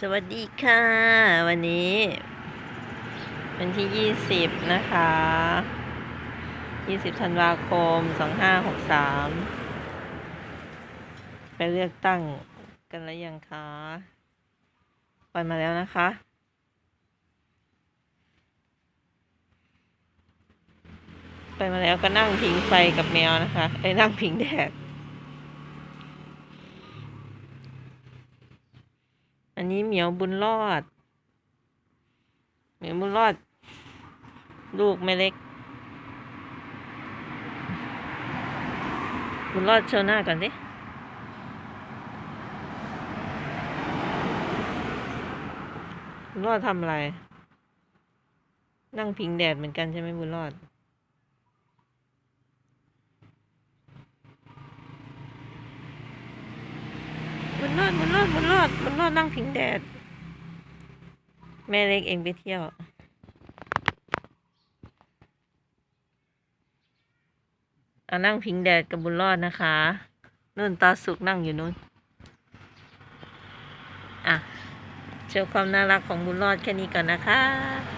สวัสดีค่ะ วันนี้วันที่ 20 นะคะ 20 ธันวาคม 2563 ไปเลือกตั้งกันแล้วยังคะไปมาแล้วนะคะ ไปมาแล้วก็นั่งพิงไฟกับแมวนะคะไอ้นั่งพิงแดด นนี้เหมียวบุญรอด เหมียวบุญรอด ลูกไม่เล็ก บุญรอดโชว์หน้าก่อนสิบุญรอดทำอะไร นั่งพิงแดดเหมือนกันใช่ไหมบุญรอด บุญรอดบุญรอดบุญรอดบุญรอดนั่งพิงแดด แม่เล็กเองไปเที่ยว เอานั่งพิงแดดกับบุญรอดนะคะนู่นตาสุกนั่งอยู่นู่น อะโชว์ความน่ารักของบุญรอดแค่นี้ก่อนนะคะ